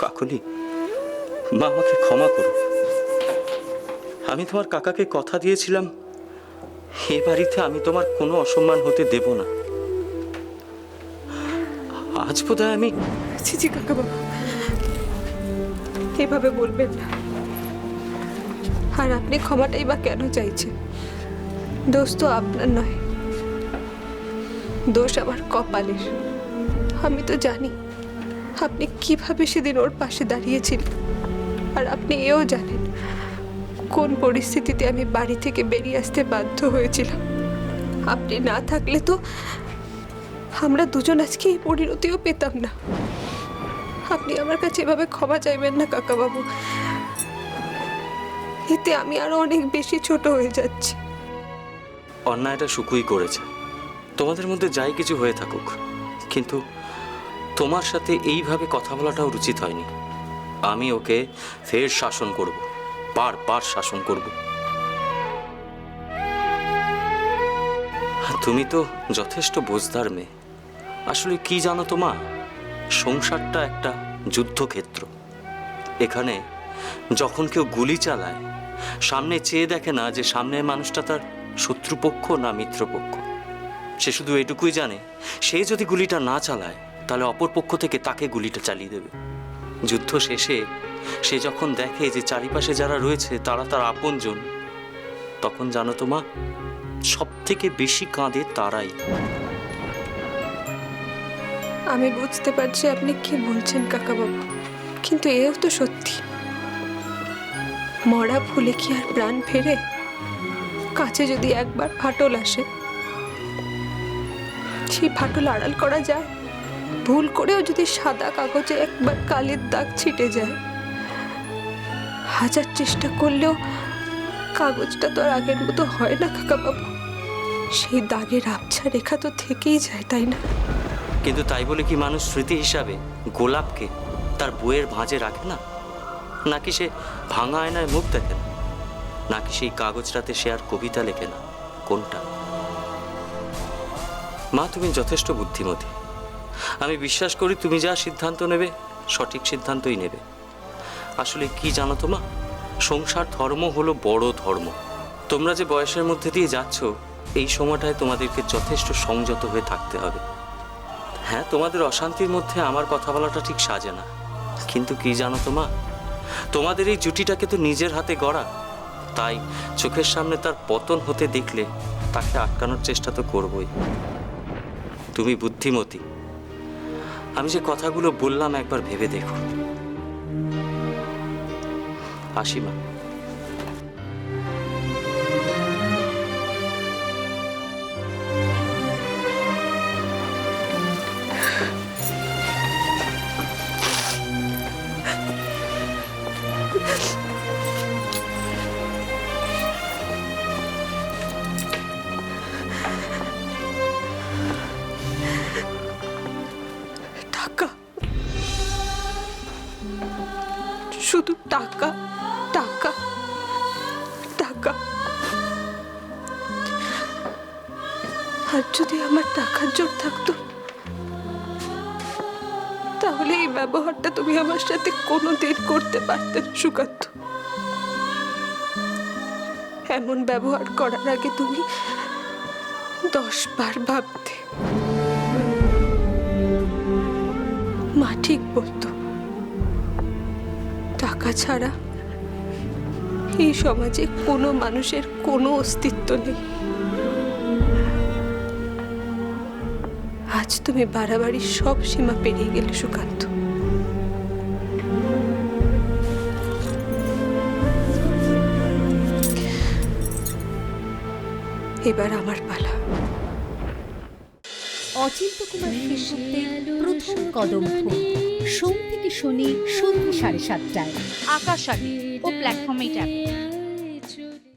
কাকলি, মা আমাকে ক্ষমা করো আমি তোমার কাকাকে কথা দিয়েছিলাম, এ বাড়িতে আমি তোমার কোনো অসম্মান হতে দেব না। আজ বোধহয় আমি ছি ছি, কাকা বাবা। এভাবে বলবেন না। আর আপনি ক্ষমাটাই বা কেন চাইছেন? দোষ তো আপনার নয়। দোষ আমার কপালের। আমি তো জানি আপনি কীভাবে সেদিন ওর পাশে দাঁড়িয়েছিলেন? আর আপনি এও জানেন, কোন পরিস্থিতিতে আমি বাড়ি থেকে বেরিয়ে আসতে বাধ্য হয়েছিলাম। আপনি না থাকলে তো আমরা দুজন আজকে এই পরিণতিও পেতাম না। আপনি আমার কাছে এভাবে ক্ষমা চাইবেন না, কাকাবাবু। এতে আমি আরও অনেক বেশি ছোট হয়ে যাচ্ছি। অন্যায়টা সুকুই করেছে। তোমাদের মধ্যে যাই কিছু হয়ে থাকুক, কিন্তু তোমার সাথে এইভাবে কথা বলাটাও উচিত হয়নি। আমি ওকে ফের শাসন করব, বারবার শাসন করব। তুমি তো যথেষ্ট বোঝদার মেয়ে। আসলে কি জানো তো মা সংসারটা একটা যুদ্ধক্ষেত্র। এখানে যখন কেউ গুলি চালায়, সামনে চেয়ে দেখে না যে সামনের মানুষটা তার শত্রুপক্ষ না মিত্রপক্ষ। সে শুধু এটুকুই জানে, সে যদি গুলিটা না চালায় তাহলে অপর পক্ষ থেকে তাকে গুলিটা চালিয়ে দেবে। যুদ্ধ শেষে সে যখন দেখে যে চারিপাশে যারা রয়েছে, তারা তার আপনজন, তখন জানো তো মা সব থেকে বেশি কাঁদে তারাই। আমি বুঝতে পারছি আপনি কি বলছেন কাকাবাবু, কিন্তু এও তো সত্যি। মরা ফুলে কি আর প্রাণ ফেরে? কাছে যদি একবার ফাটল আসে, সেই ফাটল আড়াল করা যায়? ভুল করেও যদি সাদা কাগজে একবার কালির দাগ ছিটে যায়। হাজার চেষ্টা করলেও কাগজটা তো আর আগের মতো হয় না, কাকাবাবু। সেই দাগের আবছা রেখা তো থেকেই যায়, তাই না? কিন্তু তাই বলে কি মানুষ স্মৃতি হিসাবে গোলাপকে তার বইয়ের ভাঁজে রাখে না? নাকি সে ভাঙা আয়নায় মুখ দেখে না? নাকি সেই কাগজটাতে সে আর কবিতা লেখে না? কোনটা? মা, তুমি যথেষ্ট বুদ্ধিমতী। আমি বিশ্বাস করি তুমি যা সিদ্ধান্ত নেবে, সঠিক সিদ্ধান্তই নেবে। আসলে কি জানো তো মা? সংসার ধর্ম হলো বড় ধর্ম। তোমরা যে বয়সের মধ্যে দিয়ে যাচ্ছ, এই সময়টায় তোমাদেরকে যথেষ্ট সংযত হয়ে থাকতে হবে। হ্যাঁ তোমাদের অশান্তির মধ্যে আমার কথা বলাটা ঠিক সাজে না। কিন্তু কি জানো তো মা? তোমাদের এই জুটিটাকে তো নিজের হাতে গড়া। তাই চোখের সামনে তার পতন হতে দেখলে তাকে আটকানোর চেষ্টা তো করবই। তুমি বুদ্ধিমতী। আমি যে কথাগুলো বললাম একবার ভেবে দেখুন। আসি মা শুধু টাকা টাকা টাকা। আর যদি আমার টাকার জোর থাকতো, তাহলে এই ব্যবহারটা তুমি আমার সাথে কোনো কোনোদিন করতে পারতে সুকান্ত। এমন ব্যবহার করার আগে তুমি দশ বার ভাবতে, মা ঠিক বলতো টাকা ছাড়া এই সমাজে কোনো মানুষের কোনো অস্তিত্ব নেই। আজ তুমি বাড়াবাড়ি সব সীমা পেরিয়ে গেলে, সুকান্ত। এবার আমার পালা। অচিন্ত কুমার সেনগুপ্তের প্রথম কদম ফুল সোম থেকে শনি সন্ধ্যে সাড়ে সাতটায়। আকাশ ও প্ল্যাটফর্মে ট্যাপ